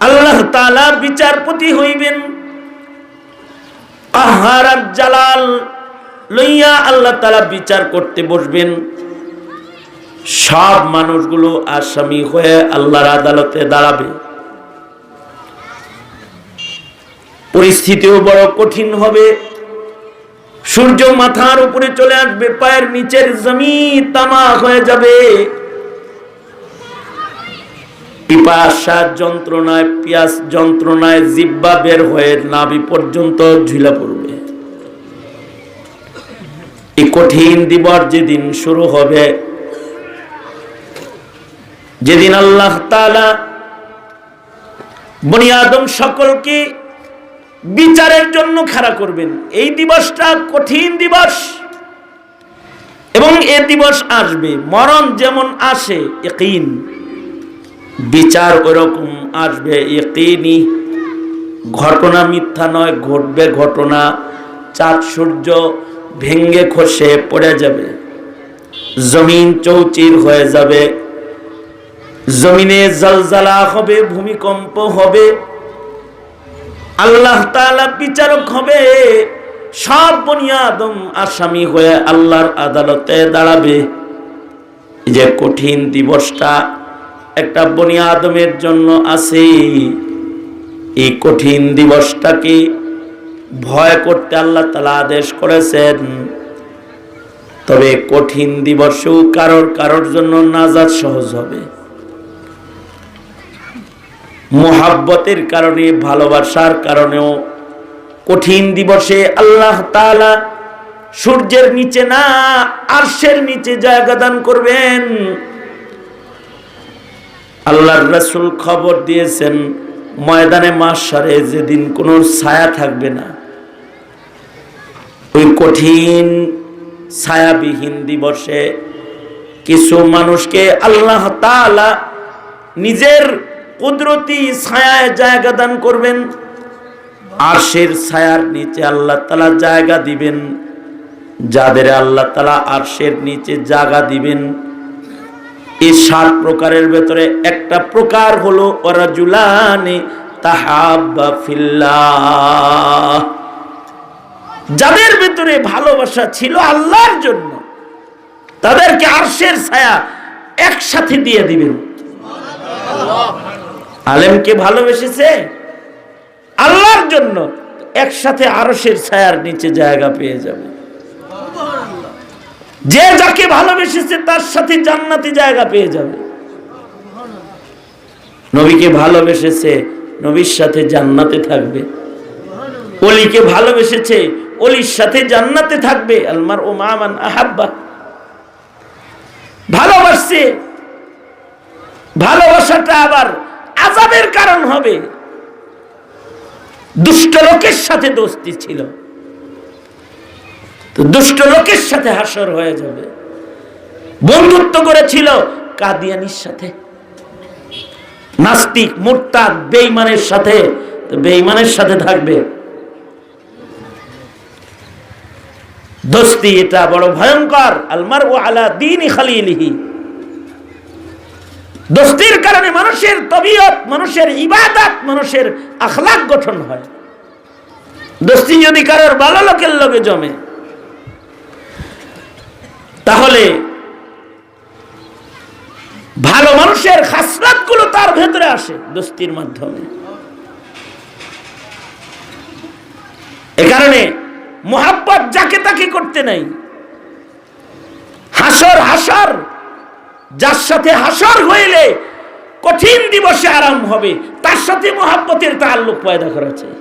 আল্লাহ তালা বিচারপতি হইবেন। আহার জালাল লইয়া আল্লাহ তালা বিচার করতে বসবেন। সব মানুষগুলো আসামি হয়ে আল্লাহর আদালতে দাঁড়াবে। পরিস্থিতিও বড় কঠিন হবে। সূর্য মাথার উপরে চলে আসবে, পায়ের নিচের জমি তামা হয়ে যাবে। পিপাসা যন্ত্রণায়, পিয়াস যন্ত্রণায় জিব্বা বের হয়ে নাভি পর্যন্ত ঝুলা পড়বে। এই কঠিন দিবস যেদিন শুরু হবে, যেদিন আল্লাহ তাআলা বনি আদম সকলকে বিচারের জন্য খাড়া করবেন। এই দিবসটা কঠিন দিবস এবং এ দিবস আসবে। মরণ যেমন আসে ইকিন বিচার ওরকম আসবে ইকিনি ঘটনা মিথ্যা নয়, ঘটবে ঘটনা। চাঁদ সূর্য ভেঙ্গে খসে পড়ে যাবে। জমিন চৌচির হয়ে যাবে। জমিনে জলজালা হবে, ভূমিকম্প হবে। আল্লাহ বিচারক হবে। সব বনিয়াদম আসামি হয়ে আল্লাহর আদালতে দাঁড়াবে। যে কঠিন দিবসটা একটা বনি আদমের জন্য আছে। এই কঠিন দিবসটাকে ভয় করতে আল্লাহ তালা আদেশ করেছেন। তবে কঠিন দিবসেও কারোর কারোর জন্য নাজাদ সহজ হবে। মোহাব্বতের কারণে, ভালোবাসার কারণেও কঠিন দিবসে আল্লাহ তাআলা সূর্যের নিচে না, আরশের নিচে জায়গা দান করবেন। আল্লাহর রাসূল খবর দিয়েছেন, ময়দানে মাসারে যেদিন কোনো ছায়া থাকবে না। ওই কঠিন ছায়াবিহীন দিবসে কিছু মানুষকে আল্লাহ তাআলা নিজের কুদরতি ছায়ায় জায়গা দান করবেন, আরশের ছায়ার নিচে আল্লাহ তালা জায়গা দিবেন, যাদের আল্লাহ তালা আরশের নিচে জায়গা দিবেন এই সাত প্রকারের ভেতরে একটা প্রকার হলো ওরা জুলানে তাহাব্বা ফিল্লাহ। যাদের ভেতরে ভালোবাসা ছিল আল্লাহর জন্য, তাদেরকে আরশের ছায়া একসাথে দিয়ে দিবেন। আলেমকে ভালোবেসেছে? আল্লাহর জন্য একসাথে আরশের ছায়ার নিচে জায়গা পেয়ে যাবে। যে যাকে ভালোবেসেছে তার সাথে জান্নাতি জায়গা পেয়ে যাবে। নবীকে ভালোবেসেছে, নবীর সাথে জান্নাতে থাকবে। অলিকে ভালোবেসেছে, অলির সাথে জান্নাতে থাকবে। আলমার ও মামান আহাব্বা। ভালোবাসছে, ভালোবাসাটা আবার আজাবের কারণ হবে। দুষ্ট লোকের সাথে দোস্তি ছিল। তো দুষ্ট লোকের সাথে হাসর হয়ে যাবে। বন্ধুত্ব করেছিল কাদিয়ানির সাথে। নাস্তিক, মুরতাদ, বেঈমানের সাথে। বেঈমানের সাথে থাকবে। দোস্তি, এটা বড় ভয়ঙ্কর। আলমার ও আলা দিন খালিলিহি। দোস্তির কারণে মানুষের তবিয়ত, মানুষের ইবাদত, মানুষের আখলাক গঠন হয়। দোস্তি যদি কারোর ভালো লোকের লগে জমে তাহলে ভালো মানুষের খাসরাতগুলো তার ভেতরে আসে দোস্তির মাধ্যমে। এ কারণে মোহাব্বত যাকে তাকে করতে নাই। হাসর হাসর, যার সাথে হাসর হইলে কঠিন দিবসে আরাম হবে, তার সাথে মোহাব্বতের তাল্লুক পয়দা করা চাই